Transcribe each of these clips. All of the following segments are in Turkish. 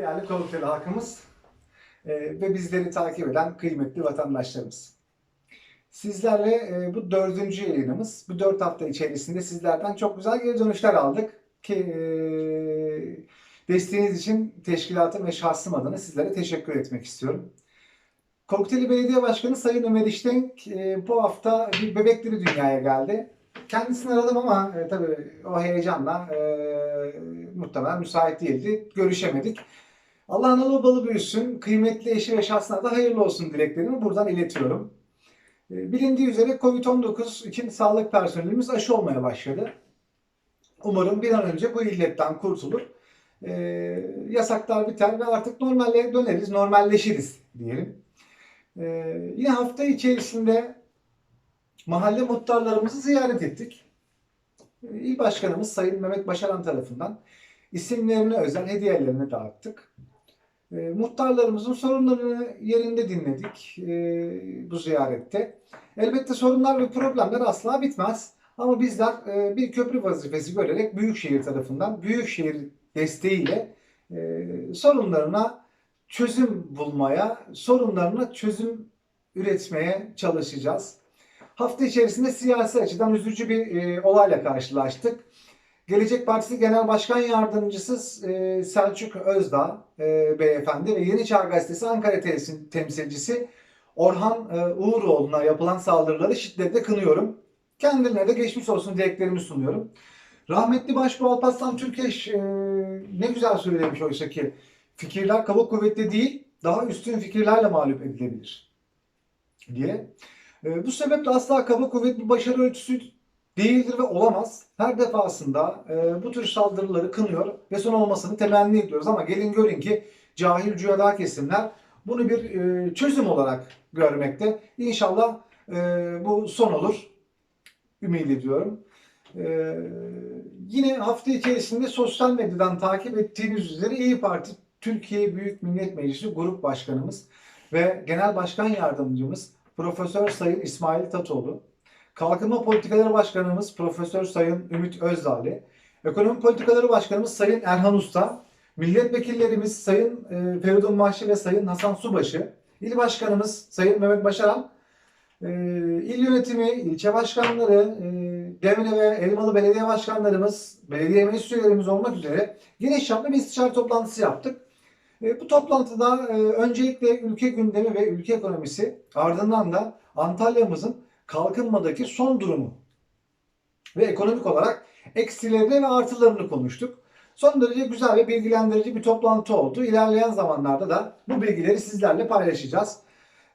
Değerli Komutanı halkımız e, ve bizleri takip eden kıymetli vatandaşlarımız. Sizlerle e, bu dördüncü yayınımız. Bu dört hafta içerisinde sizlerden çok güzel geri dönüşler aldık. Ki e, desteğiniz için teşkilatım ve şahsım adına sizlere teşekkür etmek istiyorum. Kokteyli Belediye Başkanı Sayın Ömer İştenk bu hafta bir bebekleri dünyaya geldi. Kendisini aradım ama e, tabii o heyecanla e, muhtemelen müsait değildi. Görüşemedik. Allah analı balı büyüsün. Kıymetli eşi ve şahsına da hayırlı olsun dileklerimi buradan iletiyorum. E, Bilindiği üzere Covid-19 için sağlık personelimiz aşı olmaya başladı. Umarım bir an önce bu illetten kurtulur. E, yasaklar biter ve artık normale döneriz, normalleşiriz diyelim. E, yine hafta içerisinde mahalle muhtarlarımızı ziyaret ettik. İl Başkanımız Sayın Mehmet Başaran tarafından isimlerine özel hediyelerini dağıttık. E, muhtarlarımızın sorunlarını yerinde dinledik e, bu ziyarette. Elbette sorunlar ve problemler asla bitmez. Ama bizler e, bir köprü vazifesi görerek Büyükşehir tarafından, Büyükşehir desteğiyle e, sorunlarına çözüm bulmaya, sorunlarına çözüm üretmeye çalışacağız. Hafta içerisinde siyasi açıdan üzücü bir e, olayla karşılaştık. Gelecek Partisi Genel Başkan Yardımcısı e, Selçuk Özdağ e, beyefendi ve Yeni Çağ Gazetesi Ankara temsil- temsilcisi Orhan e, Uğuroğlu'na yapılan saldırıları şiddetle kınıyorum. Kendilerine de geçmiş olsun dileklerimi sunuyorum. Rahmetli Başbuğ Alparslan Türkeş e, ne güzel söylemiş oysa ki fikirler kaba kuvvetli değil, daha üstün fikirlerle mağlup edilebilir diye. E, bu sebeple asla kaba kuvvet bir başarı ölçüsü değildir ve olamaz. Her defasında e, bu tür saldırıları kınıyor ve son olmasını temenni ediyoruz. Ama gelin görün ki cahil cühada kesimler bunu bir e, çözüm olarak görmekte. İnşallah e, bu son olur. Ümit ediyorum. E, yine hafta içerisinde sosyal medyadan takip ettiğiniz üzere İyi Parti Türkiye Büyük Millet Meclisi Grup Başkanımız ve Genel Başkan Yardımcımız Profesör Sayın İsmail Tatoğlu, Kalkınma Politikaları Başkanımız Profesör Sayın Ümit Özdağlı, Ekonomi Politikaları Başkanımız Sayın Erhan Usta, Milletvekillerimiz Sayın e, Feridun Mahşi ve Sayın Hasan Subaşı, İl Başkanımız Sayın Mehmet Başaran, e, il yönetimi, ilçe başkanları, e, ve Elmalı belediye başkanlarımız, belediye meclis üyelerimiz olmak üzere geniş çaplı bir istişare toplantısı yaptık. E, Bu toplantıda e, öncelikle ülke gündemi ve ülke ekonomisi ardından da Antalya'mızın kalkınmadaki son durumu ve ekonomik olarak eksilerini ve artılarını konuştuk. Son derece güzel ve bilgilendirici bir toplantı oldu. İlerleyen zamanlarda da bu bilgileri sizlerle paylaşacağız.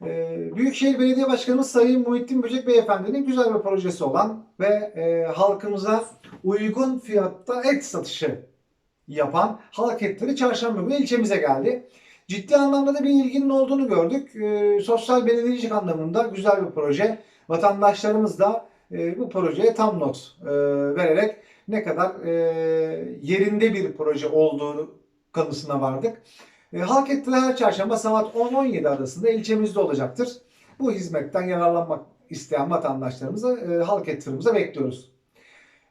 E, Büyükşehir Belediye Başkanımız Sayın Muhittin Böcek Beyefendi'nin güzel bir projesi olan ve e, halkımıza uygun fiyatta et satışı yapan halk etleri çarşamba günü ilçemize geldi. Ciddi anlamda da bir ilginin olduğunu gördük. E, sosyal belediyecilik anlamında güzel bir proje. Vatandaşlarımız da e, bu projeye tam not e, vererek ne kadar e, yerinde bir proje olduğu kanısına vardık. E, halk etleri her çarşamba saat 10-17 arasında ilçemizde olacaktır. Bu hizmetten yararlanmak isteyen vatandaşlarımızı e, halk ettirimize bekliyoruz.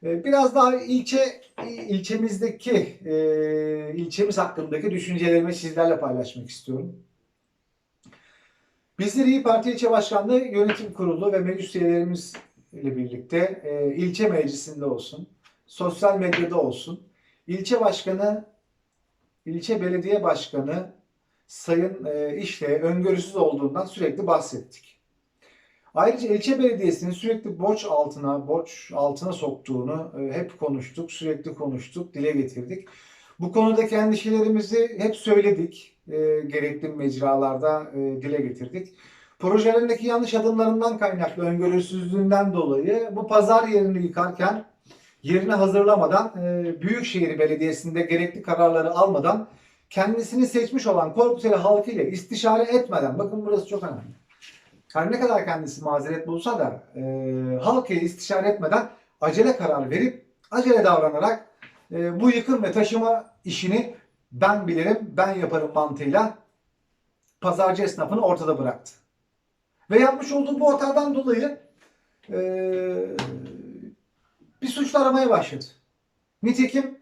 E, Biraz daha ilçe ilçemizdeki e, ilçemiz hakkındaki düşüncelerimi sizlerle paylaşmak istiyorum. Bizler İyi Parti İlçe Başkanlığı Yönetim Kurulu ve meclis üyelerimizle birlikte e, ilçe meclisinde olsun, sosyal medyada olsun, ilçe başkanı, ilçe belediye başkanı Sayın e, İşle öngörüsüz olduğundan sürekli bahsettik. Ayrıca ilçe belediyesinin sürekli borç altına, borç altına soktuğunu e, hep konuştuk, sürekli konuştuk, dile getirdik. Bu konudaki endişelerimizi hep söyledik, e, gerekli mecralarda e, dile getirdik. Projelerindeki yanlış adımlarından kaynaklı öngörüsüzlüğünden dolayı bu pazar yerini yıkarken yerini hazırlamadan e, Büyükşehir Belediyesi'nde gerekli kararları almadan kendisini seçmiş olan Korkuteli halkı ile istişare etmeden, bakın burası çok önemli. Her ne kadar kendisi mazeret bulsa da e, halk ile istişare etmeden acele karar verip acele davranarak e, bu yıkım ve taşıma işini ben bilirim, ben yaparım mantığıyla pazarcı esnafını ortada bıraktı. Ve yapmış olduğu bu hatadan dolayı e, bir suçlu aramaya başladı. Nitekim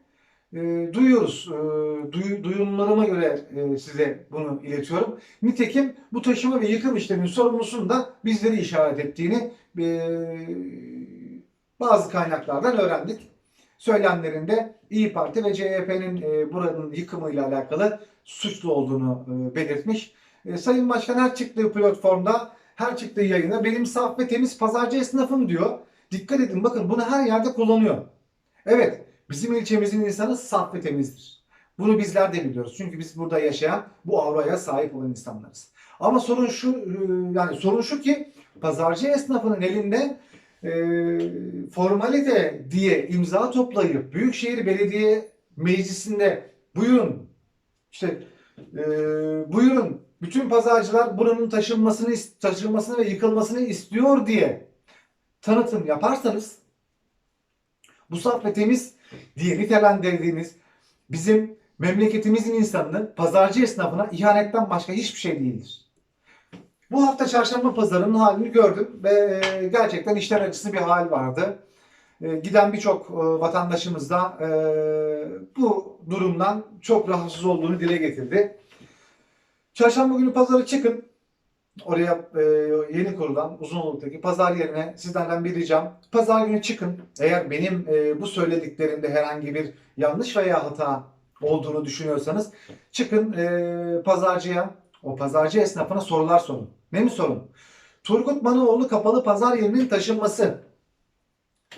e, duyuyoruz. E, duy, duyumlarıma göre e, size bunu iletiyorum. Nitekim bu taşıma ve yıkım işleminin sorumlusunun da bizleri işaret ettiğini e, bazı kaynaklardan öğrendik. Söylemlerinde İyi Parti ve CHP'nin e, buranın yıkımıyla alakalı suçlu olduğunu e, belirtmiş. E, Sayın Başkan her çıktığı platformda, her çıktığı yayında benim saf ve temiz pazarcı esnafım diyor. Dikkat edin bakın bunu her yerde kullanıyor. Evet bizim ilçemizin insanı saf ve temizdir. Bunu bizler de biliyoruz. Çünkü biz burada yaşayan bu auraya sahip olan insanlarız. Ama sorun şu e, yani sorun şu ki pazarcı esnafının elinde e, formalite diye imza toplayıp Büyükşehir Belediye Meclisi'nde buyurun işte e, buyurun bütün pazarcılar buranın taşınmasını taşınmasını ve yıkılmasını istiyor diye tanıtım yaparsanız bu saf ve temiz diye nitelendirdiğiniz bizim memleketimizin insanını pazarcı esnafına ihanetten başka hiçbir şey değildir. Bu hafta çarşamba pazarının halini gördüm ve e, gerçekten işler acısı bir hal vardı. E, Giden birçok e, vatandaşımız da bu durumdan çok rahatsız olduğunu dile getirdi. Çarşamba günü pazara çıkın. Oraya yeni kurulan Uzunoluk'taki pazar yerine sizlerden bir ricam. Pazar günü çıkın. Eğer benim bu söylediklerimde herhangi bir yanlış veya hata olduğunu düşünüyorsanız çıkın pazarcıya, o pazarcı esnafına sorular sorun. Ne mi sorun? Turgut Manoğlu kapalı pazar yerinin taşınması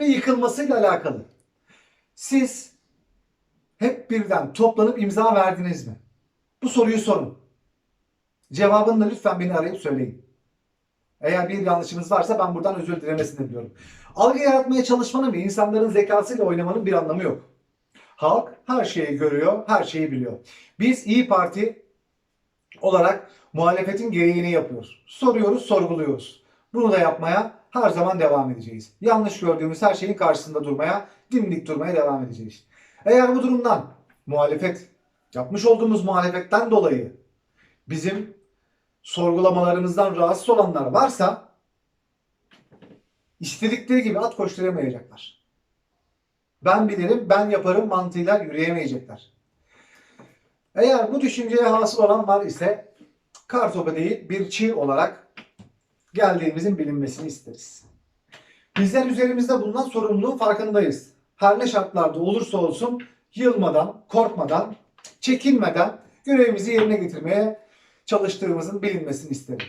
ve yıkılmasıyla alakalı. Siz hep birden toplanıp imza verdiniz mi? Bu soruyu sorun. Cevabını da lütfen beni arayıp söyleyin. Eğer bir yanlışınız varsa ben buradan özür dilemesini diliyorum. Algı yaratmaya çalışmanın ve insanların zekasıyla oynamanın bir anlamı yok. Halk her şeyi görüyor, her şeyi biliyor. Biz İyi Parti olarak muhalefetin gereğini yapıyoruz. Soruyoruz, sorguluyoruz. Bunu da yapmaya her zaman devam edeceğiz. Yanlış gördüğümüz her şeyin karşısında durmaya, dimdik durmaya devam edeceğiz. Eğer bu durumdan muhalefet, yapmış olduğumuz muhalefetten dolayı bizim sorgulamalarımızdan rahatsız olanlar varsa istedikleri gibi at koşturamayacaklar. Ben bilirim, ben yaparım mantığıyla yürüyemeyecekler. Eğer bu düşünceye hasıl olan var ise kartopu değil bir çığ olarak geldiğimizin bilinmesini isteriz. Bizler üzerimizde bulunan sorumluluğun farkındayız. Her ne şartlarda olursa olsun yılmadan, korkmadan, çekinmeden görevimizi yerine getirmeye çalıştığımızın bilinmesini isterim.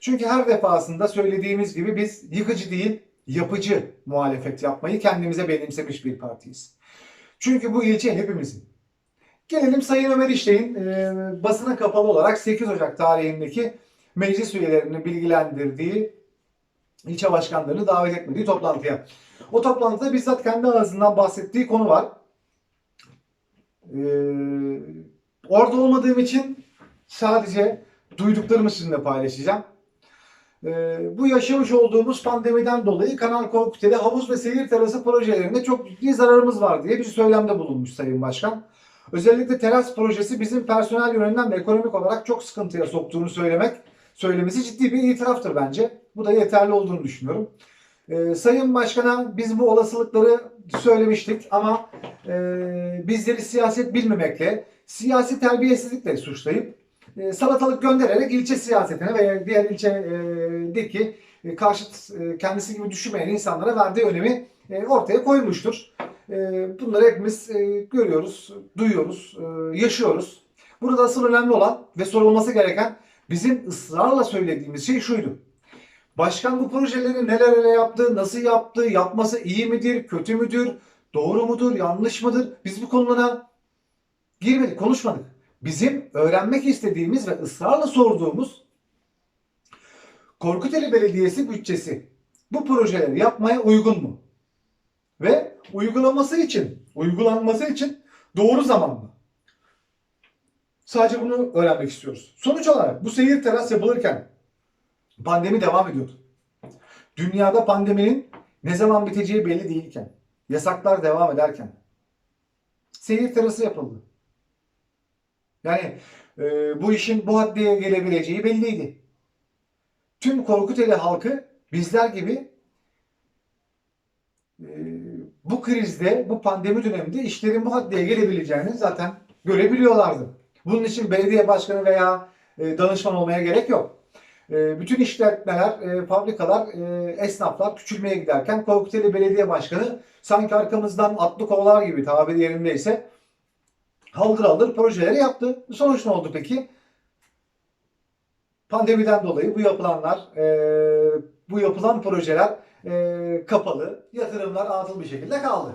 Çünkü her defasında söylediğimiz gibi biz yıkıcı değil, yapıcı muhalefet yapmayı kendimize benimsemiş bir partiyiz. Çünkü bu ilçe hepimizin. Gelelim Sayın Ömer İşley'in e, basına kapalı olarak 8 Ocak tarihindeki meclis üyelerini bilgilendirdiği ilçe başkanlarını davet etmediği toplantıya. O toplantıda bizzat kendi ağzından bahsettiği konu var. Ee, orada olmadığım için sadece duyduklarımı sizinle paylaşacağım. Ee, bu yaşamış olduğumuz pandemiden dolayı Kanal Korkuteli havuz ve seyir terası projelerinde çok ciddi zararımız var diye bir söylemde bulunmuş Sayın Başkan. Özellikle teras projesi bizim personel yönünden ve ekonomik olarak çok sıkıntıya soktuğunu söylemek söylemesi ciddi bir itiraftır bence. Bu da yeterli olduğunu düşünüyorum. Ee, Sayın Başkan'a biz bu olasılıkları söylemiştik ama e, bizleri siyaset bilmemekle, siyasi terbiyesizlikle suçlayıp e, salatalık göndererek ilçe siyasetine veya diğer ilçedeki e, karşıt e, kendisi gibi düşünmeyen insanlara verdiği önemi e, ortaya koymuştur. E, bunları hepimiz görüyoruz, duyuyoruz, yaşıyoruz. Burada asıl önemli olan ve sorulması gereken bizim ısrarla söylediğimiz şey şuydu. Başkan bu projeleri nelerle yaptı, nasıl yaptı, yapması iyi midir, kötü müdür, doğru mudur, yanlış mıdır? Biz bu konulara girmedik, konuşmadık. Bizim öğrenmek istediğimiz ve ısrarla sorduğumuz Korkuteli Belediyesi bütçesi bu projeleri yapmaya uygun mu? Ve uygulaması için, uygulanması için doğru zaman mı? Sadece bunu öğrenmek istiyoruz. Sonuç olarak bu seyir teras yapılırken pandemi devam ediyordu. Dünyada pandeminin ne zaman biteceği belli değilken, yasaklar devam ederken seyir terası yapıldı. Yani e, bu işin bu haddeye gelebileceği belliydi. Tüm Korkuteli halkı bizler gibi e, bu krizde, bu pandemi döneminde işlerin bu haddeye gelebileceğini zaten görebiliyorlardı. Bunun için belediye başkanı veya e, danışman olmaya gerek yok. E, bütün işletmeler, fabrikalar, esnaflar küçülmeye giderken Korkuteli Belediye Başkanı sanki arkamızdan atlı kovalar gibi tabiri yerindeyse haldır haldır projeleri yaptı. Sonuç ne oldu peki? Pandemiden dolayı bu yapılanlar, e, bu yapılan projeler e, kapalı, yatırımlar atıl bir şekilde kaldı.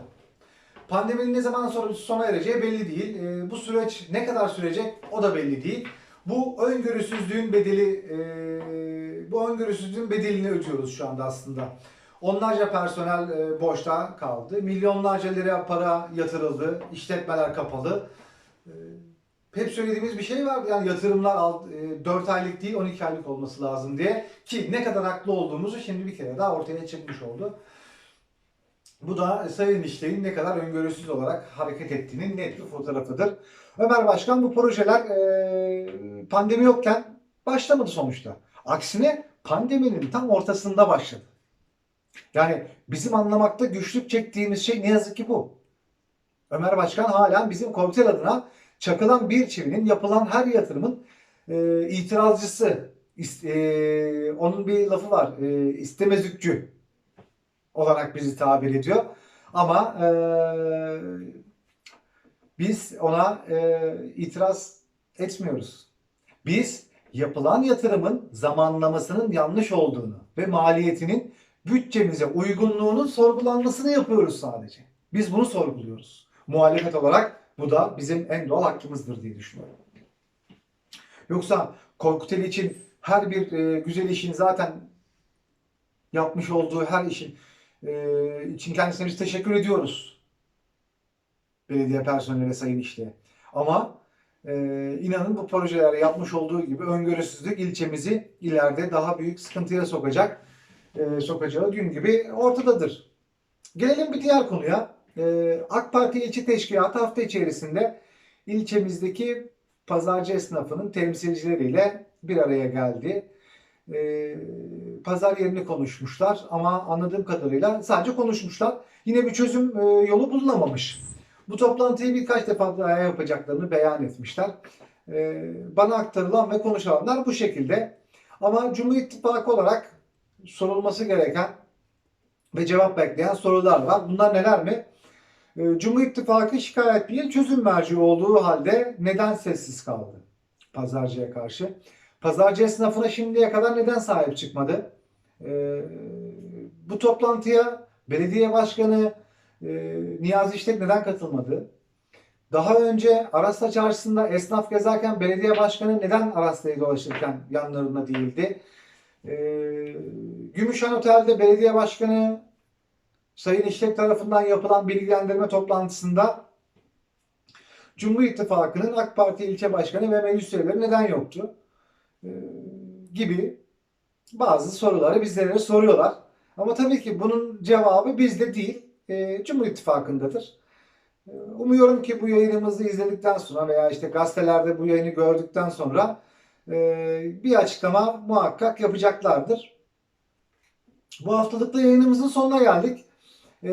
Pandeminin ne zaman sonra sona ereceği belli değil. E, bu süreç ne kadar sürecek o da belli değil. Bu öngörüsüzlüğün bedeli, e, bu öngörüsüzlüğün bedelini ödüyoruz şu anda aslında. Onlarca personel e, boşta kaldı. Milyonlarca lira para yatırıldı. işletmeler kapalı. Hep söylediğimiz bir şey var. Yani yatırımlar alt- e, 4 aylık değil 12 aylık olması lazım diye. Ki ne kadar haklı olduğumuzu şimdi bir kere daha ortaya çıkmış oldu. Bu da Sayın İşler'in ne kadar öngörüsüz olarak hareket ettiğinin net bir fotoğrafıdır. Ömer Başkan bu projeler e, pandemi yokken başlamadı sonuçta. Aksine pandeminin tam ortasında başladı. Yani bizim anlamakta güçlük çektiğimiz şey ne yazık ki bu. Ömer Başkan halen bizim komitel adına çakılan bir çivinin yapılan her yatırımın e, itirazcısı. İs- e, onun bir lafı var. E, istemezlikçü olarak bizi tabir ediyor. Ama e, biz ona e, itiraz etmiyoruz. Biz yapılan yatırımın zamanlamasının yanlış olduğunu ve maliyetinin bütçemize uygunluğunun sorgulanmasını yapıyoruz sadece. Biz bunu sorguluyoruz. Muhalefet olarak bu da bizim en doğal hakkımızdır diye düşünüyorum. Yoksa Korkuteli için her bir e, güzel işin zaten yapmış olduğu her işin e, için kendisine biz teşekkür ediyoruz. Belediye personeli ve sayın işle. Ama e, inanın bu projeler yapmış olduğu gibi öngörüsüzlük ilçemizi ileride daha büyük sıkıntıya sokacak, e, sokacağı gün gibi ortadadır. Gelelim bir diğer konuya. E, AK Parti ilçe teşkilatı hafta içerisinde ilçemizdeki pazarcı esnafının temsilcileriyle bir araya geldi. E, pazar yerini konuşmuşlar ama anladığım kadarıyla sadece konuşmuşlar. Yine bir çözüm e, yolu bulunamamış. Bu toplantıyı birkaç defa daha yapacaklarını beyan etmişler. E, bana aktarılan ve konuşulanlar bu şekilde. Ama Cumhur İttifakı olarak sorulması gereken ve cevap bekleyen sorular var. Bunlar neler mi? E, Cumhur İttifakı şikayet değil çözüm merci olduğu halde neden sessiz kaldı pazarcıya karşı? Pazarcı esnafına şimdiye kadar neden sahip çıkmadı? E, bu toplantıya belediye başkanı e, Niyazi İştek neden katılmadı? Daha önce Arasla Çarşısı'nda esnaf gezerken belediye başkanı neden Aras'ta'yı dolaşırken yanlarında değildi? E, Gümüşhan Otel'de belediye başkanı Sayın İşlek tarafından yapılan bilgilendirme toplantısında Cumhur İttifakı'nın AK Parti ilçe başkanı ve meclis üyeleri neden yoktu? Ee, gibi bazı soruları bizlere soruyorlar. Ama tabii ki bunun cevabı bizde değil, e, Cumhur İttifakı'ndadır. E, Umuyorum ki bu yayınımızı izledikten sonra veya işte gazetelerde bu yayını gördükten sonra e, bir açıklama muhakkak yapacaklardır. Bu haftalıkta yayınımızın sonuna geldik. E,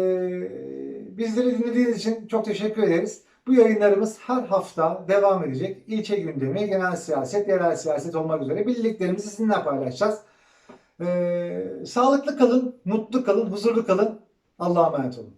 Bizleri dinlediğiniz için çok teşekkür ederiz. Bu yayınlarımız her hafta devam edecek. İlçe gündemi, genel siyaset, yerel siyaset olmak üzere bildiklerimizi sizinle paylaşacağız. Ee, sağlıklı kalın, mutlu kalın, huzurlu kalın. Allah'a emanet olun.